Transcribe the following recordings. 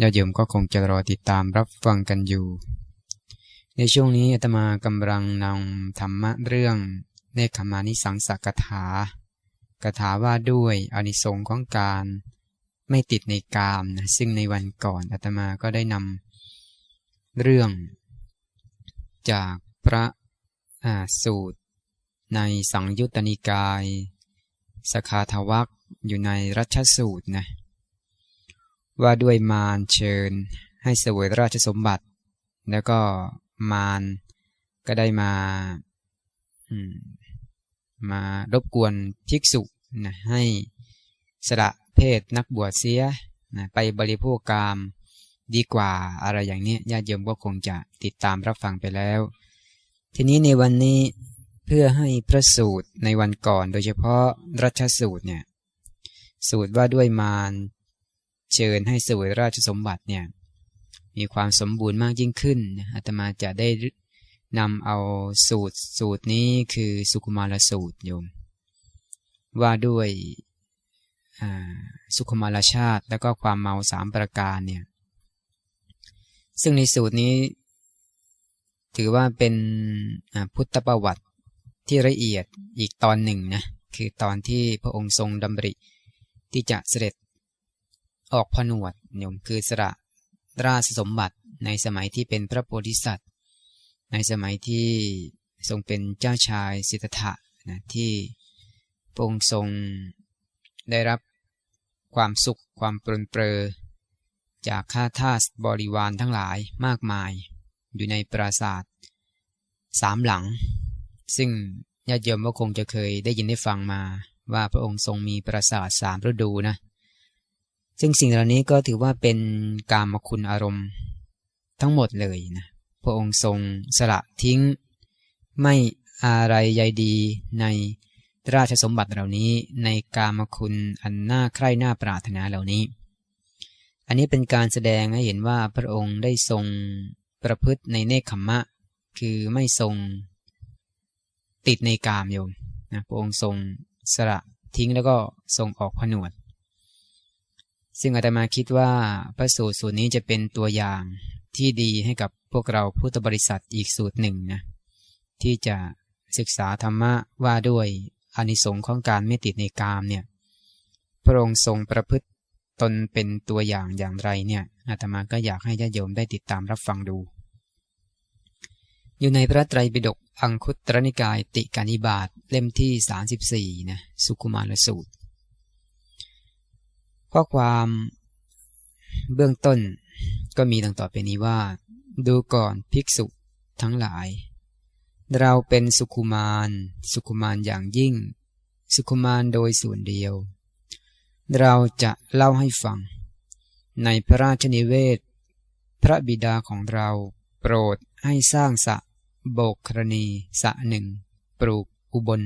ญาติโยมก็คงจะรอติดตามรับฟังกันอยู่ ในช่วงนี้อาตมากำลังนำธรรมะเรื่องเนคขมานิสังสกถากถาว่าด้วยอนิสงส์ของการไม่ติดในกามนะซึ่งในวันก่อนอาตมาก็ได้นำเรื่อง จากพระสูตร ในสังยุตตนิกาย สคาทวักอยู่ในรัชสูตรนะ ว่าด้วยมารเชิญ ให้เสวยราชสมบัติ แล้วก็มารก็ได้มามารบกวนภิกษุนะให้สละเพศนักบวชเสียนะไปบริโภคกามดีกว่าอะไรอย่างนี้ญาติโยมก็คงจะติดตามรับฟังไปแล้ว ทีนี้ในวันนี้เพื่อให้พระสูตรในวันก่อนโดยเฉพาะรัชสูตรเนี่ยสูตรว่าด้วยมาร เชิญให้สวยราชสมบัติเนี่ยมีความสมบูรณ์มากยิ่งขึ้นอาตมาจะได้นำเอาสูตรสูตรนี้คือสุคุมารสูตรโยม ว่าด้วยสุคุมารชาติ แล้วก็ความเมาสามประการเนี่ยซึ่งในสูตรนี้ ถือว่าเป็นพุทธประวัติที่ละเอียดอีกตอนหนึ่งนะคือตอนที่พระองค์ทรงดำริที่จะเสด็จ ออกผนวดโยมคือสระราชสมบัติในสมัยที่เป็นพระโพธิสัตว์ ในสมัยที่ทรงเป็นเจ้าชายสิทธัตถะนะที่พระองค์ทรงได้รับความสุขความปรนเปรอจากข้าทาสบริวารทั้งหลายมากมาย อยู่ในปราสาทสามหลัง ซึ่งญาติโยมก็คงจะเคยได้ยินได้ฟังมาว่าพระองค์ทรงมีปราสาทสามฤดูนะ ซึ่งสิ่งเหล่านี้ก็ถือว่าเป็นกามคุณอารมณ์ ทั้งหมดเลยนะ พระองค์ทรงสละทิ้ง ไม่อะไรใยดีในราชสมบัติเหล่านี้ในกามคุณอันน่าใคร่น่าปรารถนาเหล่านี้ อันนี้เป็นการแสดงให้เห็นว่าพระองค์ได้ทรงประพฤติในเนคขมมะ คือไม่ทรงติดในกามโยมนะพระองค์ทรงสละทิ้งแล้วก็ทรงออกผนวด ซึ่งอาตมาคิดว่าพระสูตรสูตรนี้จะเป็นตัวอย่างที่ดีให้กับพวกเราพุทธบริษัทอีกสูตรหนึ่งนะที่จะศึกษาธรรมะว่าด้วยอานิสงส์ของการไม่ติดในกามเนี่ยพระองค์ทรงประพฤติตนเป็นตัวอย่างอย่างไรเนี่ยอาตมาก็อยากให้ญาติโยมได้ติดตามรับฟังดู อยู่ในพระไตรปิฎกอังคุตรนิกายติกานิบาตเล่มที่ 34นะสุคุมารสูตร ข้อความเบื้องต้นก็มีดังต่อไปนี้ว่า ดูก่อนภิกษุทั้งหลาย เราเป็นสุขุมารสุขุมารอย่างยิ่ง สุขุมารโดยส่วนเดียว เราจะเล่าให้ฟัง ในพระราชนิเวศ พระบิดาของเราโปรดให้สร้างสะโบกครณีสะหนึ่ง ปลูกอุบล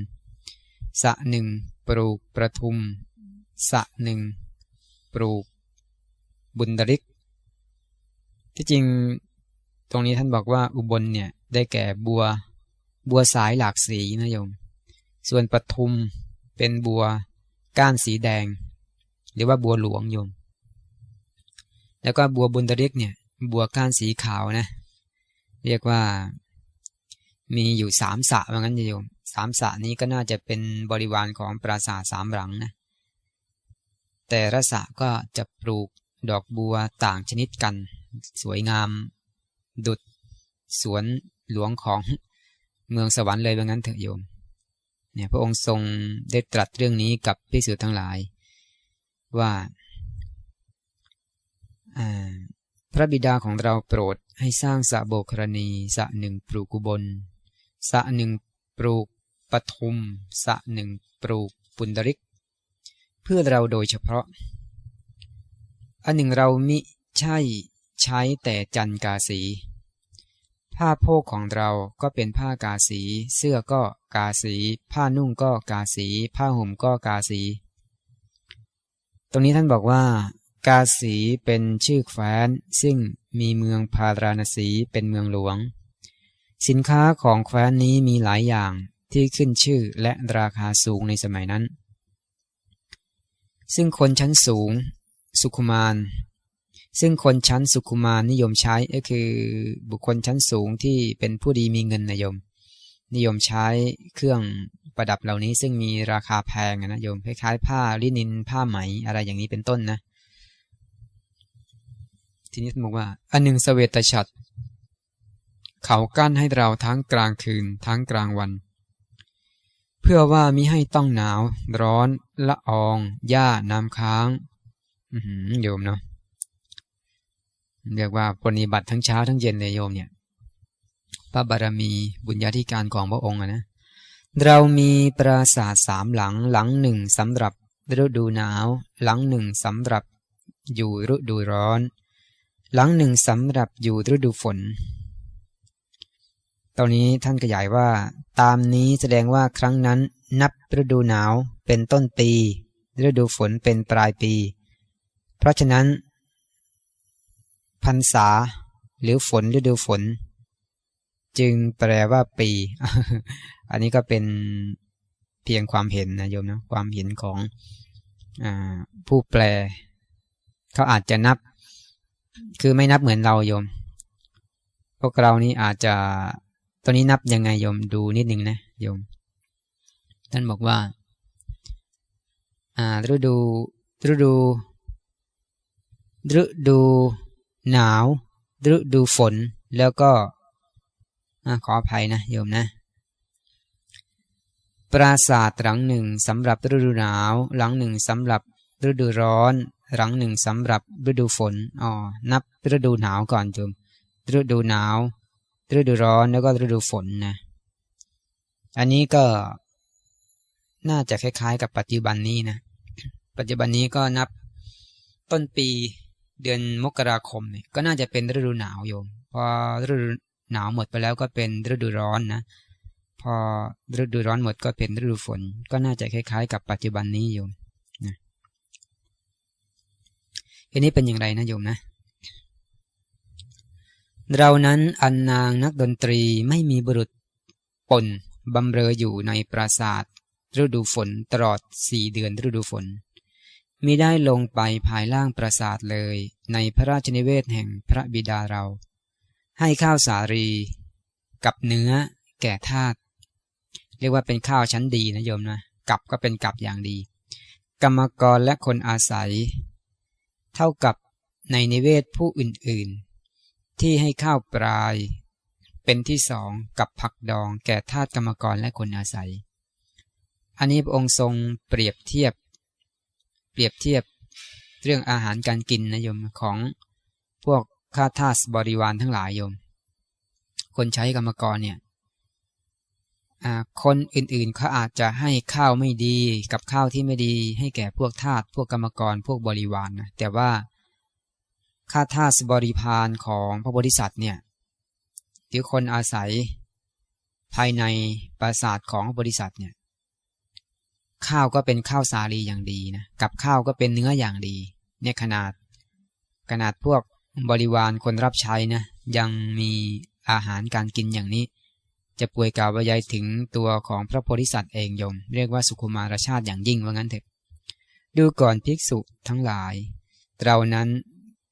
สะหนึ่ง ปลูกประทุม สะหนึ่ง ปลูกบุญดริก ที่จริงตรงนี้ท่านบอกว่าอุบลเนี่ยได้แก่บัวบัวสายหลากสีนะโยม ส่วนปทุมเป็นบัวก้านสีแดง หรือว่าบัวหลวงโยม แล้วก็บัวบุญดริกเนี่ยบัวก้านสีขาวนะเรียกว่ามีอยู่สามสระว่างั้นโยมสามสระนี้ก็น่าจะเป็นบริวารของปราสาทสามหลังนะ แต่ละสะก็จะปลูกดอกบัวต่างชนิดกัน สวยงาม ดุดสวนหลวงของเมืองสวรรค์เลยว่างั้นเถอะโยมเนี่ยพระองค์ทรงได้ตรัสเรื่องนี้กับพิสุทั้งหลาย ว่าพระบิดาของเราโปรดให้สร้างสระโบกรณีสระหนึ่งปลูกกุบลสระหนึ่งปลูกปทุมสระหนึ่งปลูกปุนดริก เพื่อเราโดยเฉพาะ อันหนึ่งเรามิใช่ใช้แต่จันกาสี ผ้าโพกของเราก็เป็นผ้ากาสี เสื้อก็กาสี ผ้านุ่งก็กาสี ผ้าห่มก็กาสี ตรงนี้ท่านบอกว่า กาสีเป็นชื่อแคว้น ซึ่งมีเมืองพาราณสีเป็นเมืองหลวง สินค้าของแคว้นนี้มีหลายอย่างที่ขึ้นชื่อและราคาสูงในสมัยนั้น ซึ่งคนชั้นสูงสุขุมารซึ่งคนชั้นสุขุมารนิยมใช้ก็คือบุคคลชั้นสูงที่เป็นผู้ดีมีเงินนะโยม นิยมใช้เครื่องประดับเหล่านี้ซึ่งมีราคาแพงนะโยมคล้ายๆผ้าลินินผ้าไหมอะไรอย่างนี้เป็นต้นนะ ทีนี้บอกว่า อันหนึ่งสเวตฉัตรเขากั้นให้เราทั้งกลางคืนทั้งกลางวัน เพื่อว่ามิให้ต้องหนาว ร้อนละออง หญ้าน้ำค้างโยมเนาะเรียกว่าปฏิบัติทั้งเช้าทั้งเย็นเลยโยมเนี่ยพระบารมีบุญญาธิการของพระองค์นะเรามีปราสาทสามหลังหลังหนึ่งสำหรับฤดูหนาว หลังหนึ่งสำหรับอยู่ฤดูร้อน หลังหนึ่งสำหรับอยู่ฤดูฝน ตอนนี้ท่านขยายว่า ตามนี้แสดงว่าครั้งนั้นนับฤดูหนาวเป็นต้นปี ฤดูฝนเป็นปลายปี เพราะฉะนั้นพรรษาหรือฝนฤดูฝน จึงแปลว่าปี อันนี้ก็เป็นเพียงความเห็นนะโยมนะความเห็นของอผู้แปล เขาอาจจะนับ คือไม่นับเหมือนเราโยม พวกเรานี่อาจจะ ตอนนี้นับยังไงโยมดูนิดนึงนะโยม ท่านบอกว่า อ่าฤดูฤดูฤดูหนาวฤดูฝน แล้วก็ขออภัยนะโยมนะ ปราสาทหลังหนึ่งสำหรับฤดูหนาว หลังหนึ่งสำหรับฤดูร้อน หลังหนึ่งสำหรับฤดูฝนอ๋อนับฤดูหนาวก่อนโยมฤดูหนาว ฤดูร้อนแล้วก็ฤดูฝนนะ อันนี้ก็น่าจะคล้ายๆ กับปัจจุบันนี้นะ ปัจจุบันนี้ก็นับต้นปีเดือนมกราคมเนี่ยก็น่าจะเป็นฤดูหนาวโยม พอฤดูหนาวหมดไปแล้วก็เป็นฤดูร้อนนะ พอฤดูร้อนหมดก็เป็นฤดูฝน ก็น่าจะคล้ายๆ กับปัจจุบันนี้โยมนะอันนี้เป็นอย่างไรนะโยมนะ เรานั้นอันนางนักดนตรีไม่มีบุรุษปนบำเรออยู่ในปราสาทฤดูฝนตลอดสี่เดือนฤดูฝนมิได้ลงไปภายล่างปราสาทเลย ในพระราชนิเวศแห่งพระบิดาเรา ให้ข้าวสาลีกับเนื้อแก่ทาตเรียกว่าเป็นข้าวชั้นดีนะโยมนะกับก็เป็นกับอย่างดี กรรมกรและคนอาศัย เท่ากับในนิเวศผู้อื่นๆ ที่ให้ข้าวปลาย เป็นที่สองกับผักดองแก่ทาสกรรมกรและคนอาศัย อันนี้พระองค์ทรงเปรียบเทียบ เปรียบเทียบเรื่องอาหารการกินนะโยมของพวกข้าทาสบริวารทั้งหลายโยม คนใช้กรรมกรเนี่ยคนอื่นๆเขาอาจจะให้ข้าวไม่ดีกับข้าวที่ไม่ดี ให้แก่พวกทาสพวกกรรมกรพวกบริวารนนะแต่ว่า ข้าทาสบริพารของพระบริษัทเนี่ยหรือคนอาศัยภายในปราสาทของบริษัทเนี่ยข้าวก็เป็นข้าวสาลีอย่างดีนะกับข้าวก็เป็นเนื้ออย่างดีเนี่ยขนาด ขนาดพวกบริวารคนรับใช้นะยังมีอาหารการกินอย่างนี้ จะป่วยกล่าวบรรยายถึงตัวของพระโพธิสัตว์เองยม เรียกว่าสุขุมารชาติอย่างยิ่งว่างั้นเถอะดูก่อนภิกษุทั้งหลาย เรานั้น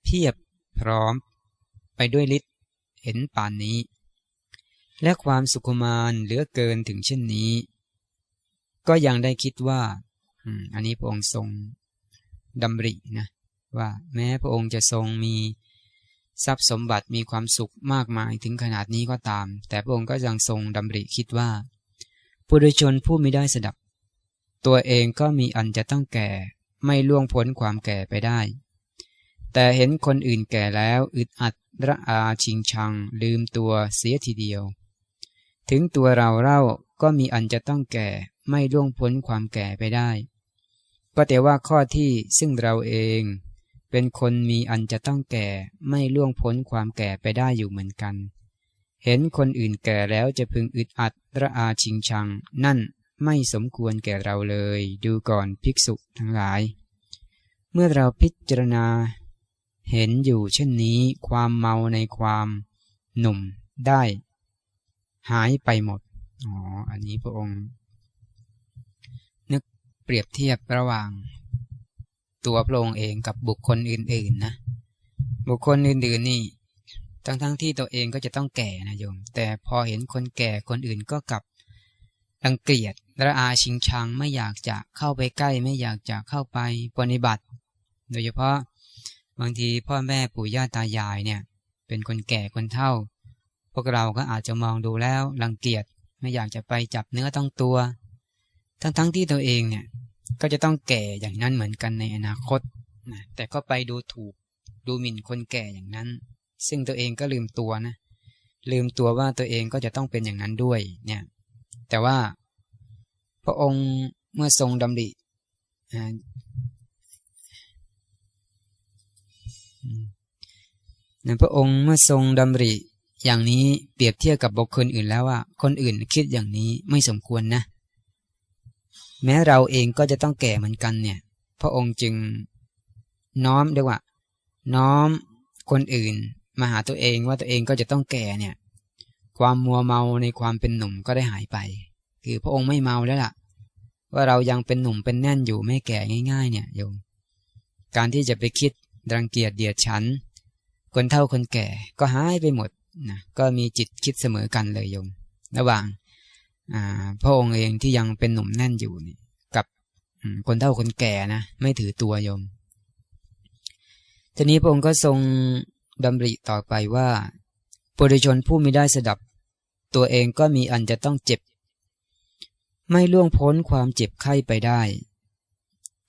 เพียบพร้อม ไปด้วยฤทธิ์เห็นป่านนี้ และความสุขุมารเหลือเกินถึงเช่นนี้ ก็ยังได้คิดว่าอันนี้พระองค์ทรงดำรินะ ว่าแม้พระองค์จะทรงมีทรัพย์สมบัติมีความสุขมากมายถึงขนาดนี้ก็ตาม แต่พระองค์ก็ยังทรงดำริคิดว่าผู้โดยชนผู้ไม่ได้สดับ ตัวเองก็มีอันจะต้องแก่ไม่ล่วงพ้นความแก่ไปได้ แต่เห็นคนอื่นแก่แล้วอึดอัดระอาชิงชัง ลืมตัวเสียทีเดียว ถึงตัวเราเล่าก็มีอันจะต้องแก่ไม่ล่วงพ้นความแก่ไปได้ ก็แต่ว่าข้อที่ซึ่งเราเอง เป็นคนมีอันจะต้องแก่ไม่ล่วงพ้นความแก่ไปได้อยู่เหมือนกัน เห็นคนอื่นแก่แล้วจะพึงอึดอัดระอาชิงชัง นั่นไม่สมควรแก่เราเลย ดูก่อนภิกษุทั้งหลาย เมื่อเราพิจารณา เห็นอยู่เช่นนี้ความเมาในความหนุ่มได้ หายไปหมด อ๋อ อันนี้พระองค์ นึกเปรียบเทียบระหว่าง ตัวพระองค์เองกับบุคคลอื่น ๆ นะ บุคคลอื่น ๆ นี่ทั้งๆทที่ตัวเองก็จะต้องแก่นะโยม แต่พอเห็นคนแก่คนอื่นก็กลับรังเกียจระอาชิงชังไม่อยากจะเข้าไปใกล้ไม่อยากจะเข้าไปปฏิบัติ โดยเฉพาะ บางทีพ่อแม่ปู่ย่าตายายเนี่ย เป็นคนแก่คนเฒ่า พวกเราก็อาจจะมองดูแล้วรังเกียจไม่อยากจะไปจับเนื้อต้องตัว ทั้งๆทที่ตัวเองเนี่ยก็จะต้องแก่อย่างนั้นเหมือนกันในอนาคตนะแต่ก็ไปดูถูกดูหมิ่นคนแก่อย่างนั้น ซึ่งตัวเองก็ลืมตัวนะลืมตัวว่าตัวเองก็จะต้องเป็นอย่างนั้นด้วยเนี่ยแต่ว่าพระองค์เมื่อทรงดำริ นะพระองค์เมื่อทรงดำริอย่างนี้เปรียบเทียบกับบุคคลอื่นแล้วว่า คนอื่นคิดอย่างนี้ไม่สมควรนะ แม้เราเองก็จะต้องแก่เหมือนกันเนี่ย พระองค์จึงน้อมเรียกว่า น้อมคนอื่นมาหาตัวเองว่าตัวเองก็จะต้องแก่เนี่ย ความมัวเมาในความเป็นหนุ่มก็ได้หายไป คือพระองค์ไม่เมาแล้วล่ะ ว่าเรายังเป็นหนุ่มเป็นแน่นอยู่ไม่แก่ง่าย ๆ เนี่ยโยมการที่จะไปคิด รังเกียจเดียดฉัน คนเท่าคนแก่ก็หายไปหมดนะก็มีจิตคิดเสมอกันเลยโยม ระหว่างพระองค์เองที่ยังเป็นหนุ่มแน่นอยู่นี่กับคนเท่าคนแก่นะไม่ถือตัวโยม ทีนี้พระองค์ก็ทรงดำริต่อไปว่าปุถุชนผู้ไม่ได้สดับ ตัวเองก็มีอันจะต้องเจ็บ ไม่ล่วงพ้นความเจ็บไข้ไปได้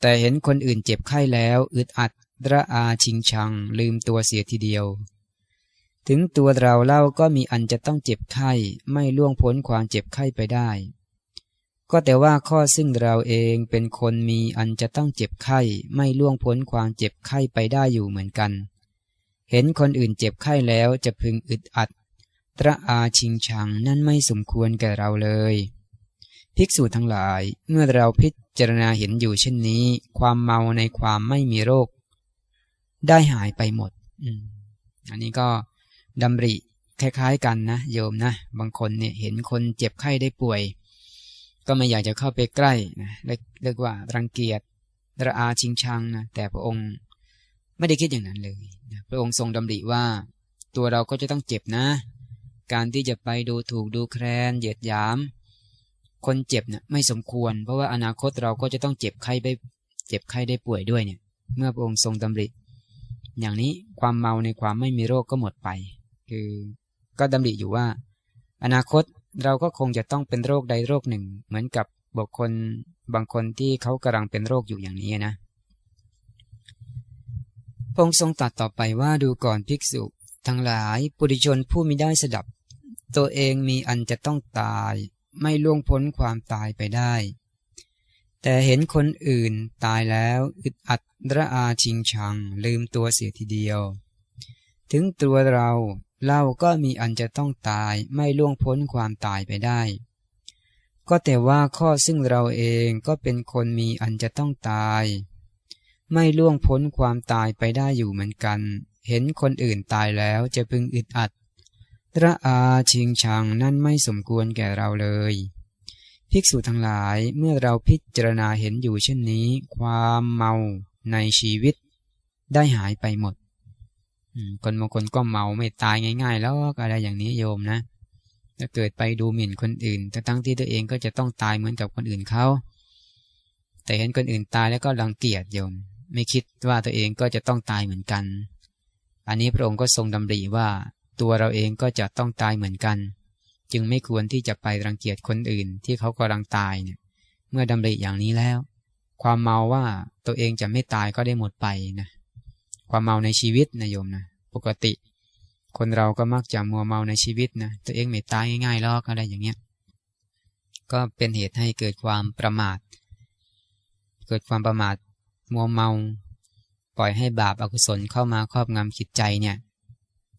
แต่เห็นคนอื่นเจ็บไข้แล้ว อึดอัด ระอาชิงชังลืมตัวเสียทีเดียว ถึงตัวเราเล่าก็มีอันจะต้องเจ็บไข้ไม่ล่วงพ้นความเจ็บไข้ไปได้ ก็แต่ว่าข้อซึ่งเราเองเป็นคนมีอันจะต้องเจ็บไข้ไม่ล่วงพ้นความเจ็บไข้ไปได้อยู่เหมือนกัน เห็นคนอื่นเจ็บไข้แล้วจะพึงอึดอัด ตระอาชิงชังนั่นไม่สมควรแก่เราเลยภิกษุทั้งหลายเมื่อเราพิจารณาเห็นอยู่เช่นนี้ ความเมาในความไม่มีโรค ได้หายไปหมด อืมอันนี้ก็ดำริคล้ายๆกันนะโยมนะบางคนเนี่ยเห็นคนเจ็บไข้ได้ป่วย ก็ไม่อยากจะเข้าไปใกล้นะเรียกว่ารังเกียจระอาชิงชังนะแต่พระองค์ไม่ได้คิดอย่างนั้นเลยนะพระองค์ทรงดำริว่า ตัวเราก็จะต้องเจ็บนะ การที่จะไปดูถูกดูแคลนเหยียดหยาม คนเจ็บเนี่ยไม่สมควร เพราะว่าอนาคตเราก็จะต้องเจ็บไข้ได้เจ็บไข้ได้ป่วยด้วยเนี่ย เมื่อพระองค์ทรงดำริ อย่างนี้ความเมาในความไม่มีโรคก็หมดไป คือก็ดำริอยู่ว่า อนาคตเราก็คงจะต้องเป็นโรคใดโรคหนึ่ง เหมือนกับบุคคลบางคนที่เขากำลังเป็นโรคอยู่อย่างนี้นะพงทรงตัดต่อไปว่าดูก่อนภิกษุ ทั้งหลายปุถุชนผู้มิได้สดับ ตัวเองมีอันจะต้องตาย ไม่ล่วงพ้นความตายไปได้ แต่เห็นคนอื่นตายแล้วอึดอัดระอาชิงชัง ลืมตัวเสียทีเดียว ถึงตัวเราเล่าก็มีอันจะต้องตายไม่ล่วงพ้นความตายไปได้ ก็แต่ว่าข้อซึ่งเราเองก็เป็นคนมีอันจะต้องตาย ไม่ล่วงพ้นความตายไปได้อยู่เหมือนกัน เห็นคนอื่นตายแล้วจะพึงอึดอัดระอาชิงชังนั่นไม่สมควรแก่เราเลย ภิกษุทั้งหลายเมื่อเราพิจารณาเห็นอยู่เช่นนี้ ความเมาในชีวิตได้หายไปหมดคนบางคนก็เมาไม่ตายง่าย ๆ แล้วอะไรอย่างนี้โยมนะถ้าเกิดไปดูหมิ่นคนอื่นแต่ตั้งที่ตัวเองก็จะต้องตายเหมือนกับคนอื่นเขาแต่เห็นคนอื่นตายแล้วก็รังเกียจโยม ไม่คิดว่าตัวเองก็จะต้องตายเหมือนกัน อันนี้พระองค์ก็ทรงดำริว่า ตัวเราเองก็จะต้องตายเหมือนกัน จึงไม่ควรที่จะไปรังเกียจคนอื่นที่เขากำลังตายเนี่ย เมื่อดำริอย่างนี้แล้ว ความเมาว่าตัวเองจะไม่ตายก็ได้หมดไปนะ ความเมาในชีวิตนะโยมนะ ปกติ คนเราก็มักจะมัวเมาในชีวิตนะ ตัวเองไม่ตายง่ายๆหรอกอะไรอย่างเงี้ย ก็เป็นเหตุให้เกิดความประมาท เกิดความประมาทมัวเมา ปล่อยให้บาปอกุศลเข้ามาครอบงำจิตใจเนี่ย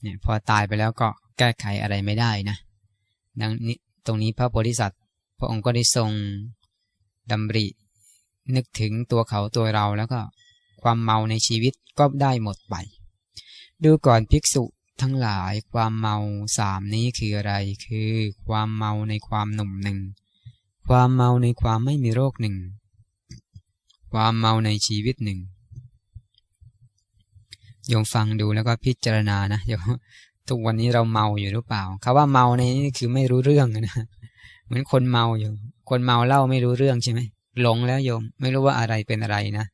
เนี่ยพอตายไปแล้วก็แก้ไขอะไรไม่ได้นะ ดังนี้ตรงนี้พระโพธิสัตว์ พระองค์ก็ได้ทรงดำริ นึกถึงตัวเขาตัวเราแล้วก็ความเมาในชีวิตก็ได้หมดไป ดูก่อนภิกษุทั้งหลายความเมาสามนี้คืออะไร คือความเมาในความหนุ่มหนึ่ง ความเมาในความไม่มีโรคหนึ่ง ความเมาในชีวิตหนึ่งโยมฟังดูแล้วก็พิจารณานะโยม ทุกวันนี้เราเมาอยู่หรือเปล่าคาว่าเมาในนี้คือไม่รู้เรื่องนะเหมือนคนเมาอยู่ คนเมาเล่าไม่รู้เรื่องใช่ไหมหลงแล้วโยม ไม่รู้ว่าอะไรเป็นอะไรนะ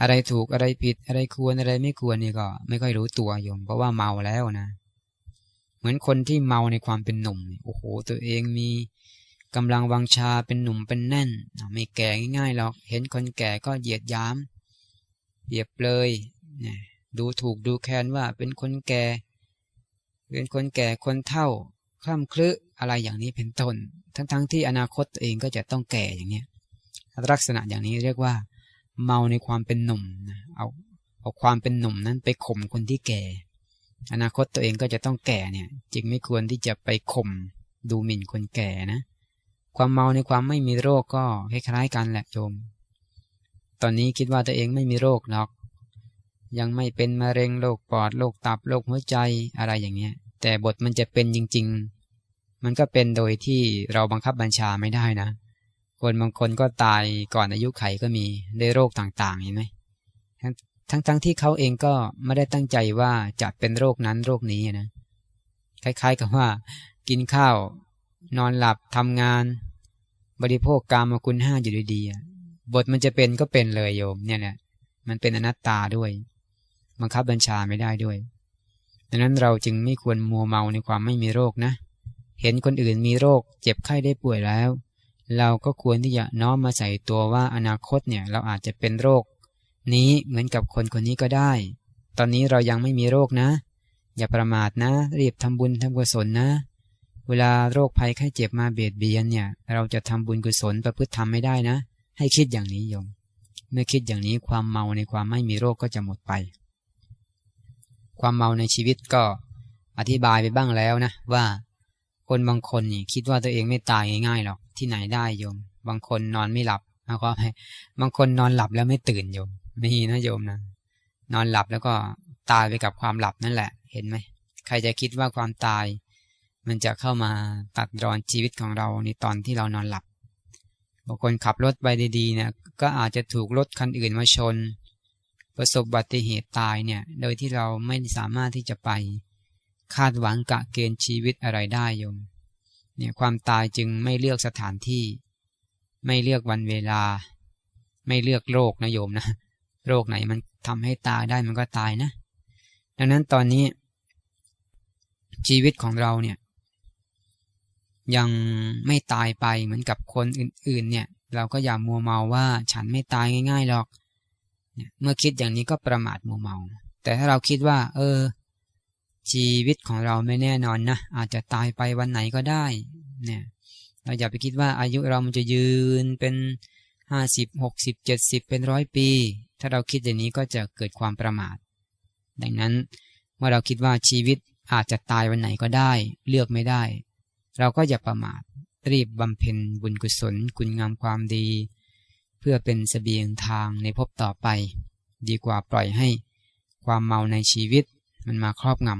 อะไรถูกอะไรผิดอะไรควรอะไรไม่ควรนี่ก็ ไม่ค่อยรู้ตัวโยม เพราะว่าเมาแล้วนะเหมือนคนที่เมาในความเป็นหนุ่มโอ้โห ตัวเองมีกำลังวังชาเป็นหนุ่มเป็นแน่นไม่แก่ง่ายๆหรอก เห็นคนแก่ก็เหยียดย้ำเบียบเลยนี่ยดูถูกดูแคลนว่าเป็นคนแก่ เป็นคนแก่คนเท่าคล่ำคลึอะไรอย่างนี้เป็นต้น ทั้งๆทที่อนาคตตัวเองก็จะต้องแก่อย่างนี้ลักษณะอย่างนี้เรียกว่า เมาในความเป็นหนุ่มนะเอาเอาความเป็นหนุ่มนั้นไปข่มคนที่แก่ อนาคตตัวเองก็จะต้องแก่เนี่ยจึงไม่ควรที่จะไปข่มดูหมิ่นคนแก่นะ ความเมาในความไม่มีโรคก็คล้ายๆกันแหละโยมตอนนี้คิดว่าตัวเองไม่มีโรคหรอก ยังไม่เป็นมะเร็งโรคปอดโรคตับโรคหัวใจอะไรอย่างเงี้ย แต่บทมันจะเป็นจริง ๆ มันก็เป็นโดยที่เราบังคับบัญชาไม่ได้นะ คนบางคนก็ตายก่อนอายุไขก็มีได้โรคต่างๆเห็นไหมทั้งๆทที่เขาเองก็ไม่ได้ตั้งใจว่าจะเป็นโรคนั้นโรคนี้นะคล้ายๆกับว่า กินข้าว นอนหลับทำงาน บริโภคกรรมคุณห้าอยู่ดีๆบทมันจะเป็นก็เป็นเลยโยมเนี่ยแหละมันเป็นอนัตตาด้วย บังคับบัญชาไม่ได้ด้วย ดังนั้นเราจึงไม่ควรมัวเมาในความไม่มีโรคนะ เห็นคนอื่นมีโรค เจ็บไข้ได้ป่วยแล้ว เราก็ควรที่จะน้อมมาใส่ตัวว่าอนาคตเนี่ยเราอาจจะเป็นโรค นี้เหมือนกับคนคนนี้ก็ได้ ตอนนี้เรายังไม่มีโรคนะ อย่าประมาทนะ รีบทำบุญทำกุศลนะ เวลาโรคภัยไข้เจ็บมาเบียดเบียนเนี่ยเราจะทำบุญกุศลประพฤติทำไม่ได้นะ ให้คิดอย่างนี้โยมเมื่อคิดอย่างนี้ความเมาในความไม่มีโรคก็จะหมดไป ความเมาในชีวิตก็อธิบายไปบ้างแล้วนะ ว่าคนบางคนนี่คิดว่าตัวเองไม่ตายง่ายๆหรอกที่ไหนได้โยม บางคนนอนไม่หลับนะก็ให้บางคนนอนหลับแล้วไม่ตื่นโยมไม่นะโยมนะนอนหลับแล้วก็ตายไปกับความหลับนั่นแหละ เห็นไหมใครจะคิดว่าความตาย มันจะเข้ามาตัดรอนชีวิตของเราในตอนที่เรานอนหลับ บางคนขับรถไปดีๆเนี่ยก็อาจจะถูกรถคันอื่นมาชน ประสบบัติเหตุตายเนี่ย โดยที่เราไม่สามารถที่จะไป คาดหวังกะเกณฑ์ชีวิตอะไรได้โยม เนี่ยความตายจึงไม่เลือกสถานที่ ไม่เลือกวันเวลา ไม่เลือกโรคนะโยมนะโรคไหนมันทำให้ตายได้มันก็ตายนะ ดังนั้นตอนนี้ ชีวิตของเราเนี่ย ยังไม่ตายไปเหมือนกับคนอื่น ๆ เนี่ย เราก็อย่ามัวเมาว่าฉันไม่ตายง่าย ๆ หรอก เมื่อคิดอย่างนี้ก็ประมาทมัวเมา แต่ถ้าเราคิดว่า เออ ชีวิตของเราไม่แน่นอนนะ อาจจะตายไปวันไหนก็ได้ เนี่ย เราอย่าไปคิดว่าอายุเรามันจะยืนเป็นห้าสิบหกสิบเจ็ดสิบเป็นร้อยปี ถ้าเราคิดอย่างนี้ก็จะเกิดความประมาท ดังนั้นเมื่อเราคิดว่าชีวิตอาจจะตายวันไหนก็ได้ เลือกไม่ได้ เราก็อย่าประมาทรีบบำเพ็ญบุญกุศล คุณงามความดี พื่อเป็นสเสบียงทางในภพต่อไป ดีกว่าปล่อยให้ ความเมาในชีวิตมันมาครอบง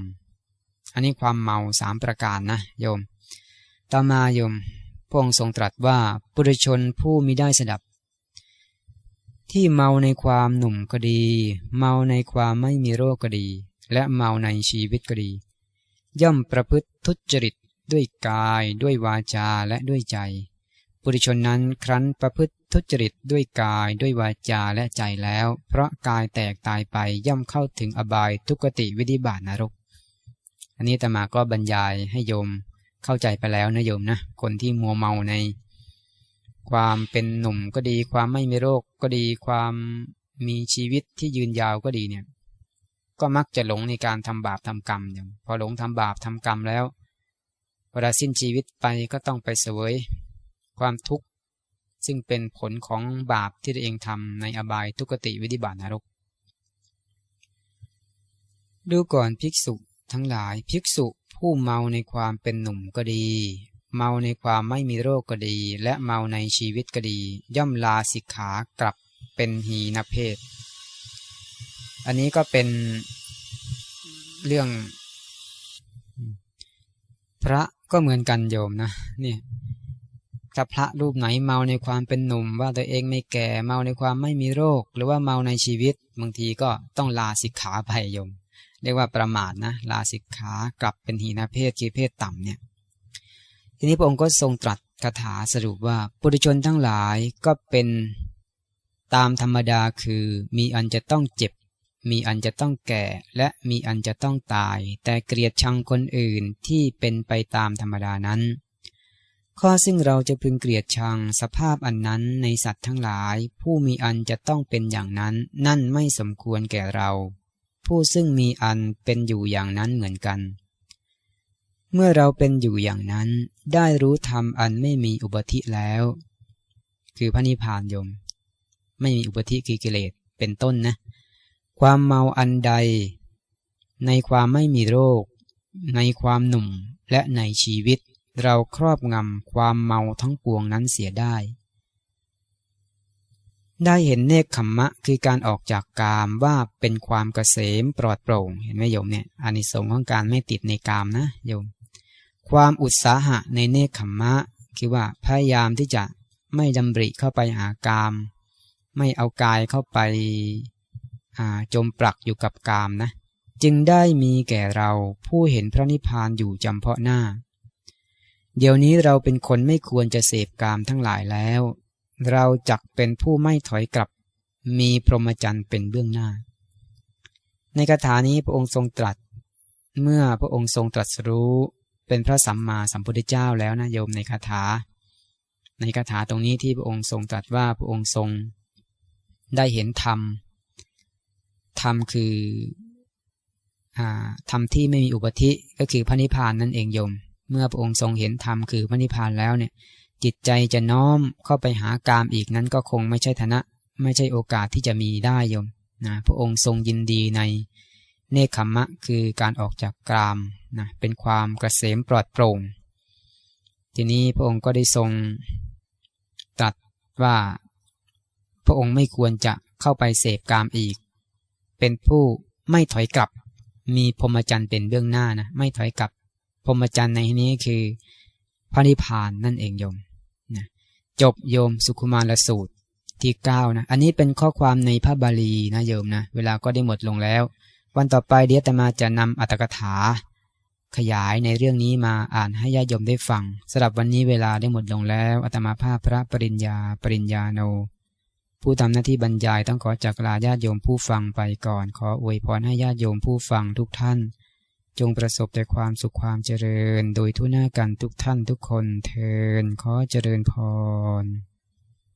ำอันนี้ความเมาสามประการนะโยม ต่อมาโยมพระองค์ทรงตรัสว่าปุถุชนผู้มิได้สดับ ที่เมาในความหนุ่มก็ดี เมาในความไม่มีโรคก็ดี และเมาในชีวิตก็ดี ย่อมประพฤติทุจริตด้วยกายด้วยวาจาและด้วยใจ ปุถุชนนั้นครั้นประพฤติทุจริตด้วยกายด้วยวาจาและใจแล้ว เพราะกายแตกตายไปย่อมเข้าถึงอบายทุกติวิธิบาตนรก อันนี้ตมาก็บรรยายให้โยมเข้าใจไปแล้วนะโยมนะ คนที่มัวเมาใน ความเป็นหนุ่มก็ดี ความไม่มีโรคก็ดี ความมีชีวิตที่ยืนยาวก็ดีเนี่ย ก็มักจะหลงในการทำบาปทำกรรมอย่างพอหลงทำบาปทำกรรมแล้วเวลาสิ้นชีวิตไปก็ต้องไปเสวย ความทุกข์ ซึ่งเป็นผลของบาปที่ตัวเองทำในอบายทุกติวิธิบาตนรก ดูก่อนภิกษุทั้งหลายภิกษุผู้เมาในความเป็นหนุ่มก็ดี เมาในความไม่มีโรคก็ดี และเมาในชีวิตก็ดี ย่อมลาสิกขากลับเป็นหีนเพศ อันนี้ก็เป็นเรื่อง พระก็เหมือนกันโยมนะเนี่ย ถ้าพระรูปไหนเมาในความเป็นหนุ่ม ว่าตัวเองไม่แก่เมาในความไม่มีโรค หรือว่าเมาในชีวิตบางทีก็ต้องลาสิกขาไปโยม เรียกว่าประมาทนะ ลาสิกขากลับเป็นหีนาเพศคือเพศต่ำเนี่ยทีนี้พระองค์ก็ทรงตรัสคาถาสรุปว่าปุถุชนทั้งหลายก็เป็นตามธรรมดาคือมีอันจะต้องเจ็บ มีอันจะต้องแก่ และมีอันจะต้องตาย แต่เกลียดชังคนอื่นที่เป็นไปตามธรรมดานั้น ข้อซึ่งเราจะพึงเกลียดชังสภาพอันนั้นในสัตว์ทั้งหลาย ผู้มีอันจะต้องเป็นอย่างนั้น นั่นไม่สมควรแก่เรา ผู้ซึ่งมีอันเป็นอยู่อย่างนั้นเหมือนกัน เมื่อเราเป็นอยู่อย่างนั้น ได้รู้ธรรมอันไม่มีอุบัติแล้ว คือพระนิพพานยม ไม่มีอุปธิกิเลสเป็นต้นนะ ความเมาอันใด ในความไม่มีโรค ในความหนุ่มและในชีวิต เราครอบงำความเมาทั้งปวงนั้นเสียได้ ได้เห็นเนคขมมะคือการออกจากกามว่าเป็นความเกษมปลอดโปร่ง เห็นไหมโยมเนี่ยอานิสงส์ของการไม่ติดในกามนะโยม ความอุตสาหะในเนคขมมะ คือว่าพยายามที่จะไม่ดำริเข้าไปหากาม ไม่เอากายเข้าไปจมปลักอยู่กับกามนะ จึงได้มีแก่เราผู้เห็นพระนิพพานอยู่จำเพาะหน้า เดี๋ยวนี้เราเป็นคนไม่ควรจะเสพกามทั้งหลายแล้ว เราจักเป็นผู้ไม่ถอยกลับ มีพรหมจรรย์เป็นเบื้องหน้า ในคาถานี้พระองค์ทรงตรัส เมื่อพระองค์ทรงตรัสรู้เป็นพระสัมมาสัมพุทธเจ้าแล้วนะโยมในคาถา ในคาถาตรงนี้ที่พระองค์ทรงตรัสว่าพระองค์ทรง ได้เห็นธรรม ธรรมคือธรรมที่ไม่มีอุปธิก็คือพระนิพพานนั่นเองโยม เมื่อพระองค์ทรงเห็นธรรมคือพระนิพพานแล้วเนี่ย จิตใจจะน้อมเข้าไปหากามอีกนั้นก็คงไม่ใช่ฐานะ ไม่ใช่โอกาสที่จะมีได้โยมนะพระองค์ทรงยินดีในเนคขมมะคือการออกจากกรามนะเป็นความกระเสมปลอดโปร่ง ทีนี้พระองค์ก็ได้ทรงตรัสว่าพระองค์ไม่ควรจะเข้าไปเสพกามอีก เป็นผู้ไม่ถอยกลับ มีพรหมจรรย์เป็นเบื้องหน้านะ ไม่ถอยกลับ พรหมจรรย์ในนี้คือพระนิพพานนั่นเองโยมนะจบโยมสุขุมารสูตรที่เก้านะอันนี้เป็นข้อความในพระบาลีนะโยมนะเวลาก็ได้หมดลงแล้ว วันต่อไปเดี๋ยวตมาจะนำอัตถกถา ขยายในเรื่องนี้มาอ่านให้ญาติโยมได้ฟังสำหรับวันนี้เวลาได้หมดลงแล้วอัตมาภาพพระปริญญาปริญญาโน ผู้ทำหน้าที่บรรยายต้องขอจากลาญาติโยมผู้ฟังไปก่อน ขออวยพรให้ญาติโยมผู้ฟังทุกท่าน จงประสบแต่ความสุขความเจริญ โดยทุกหน้ากันทุกท่านทุกคนเทินขอเจริญพร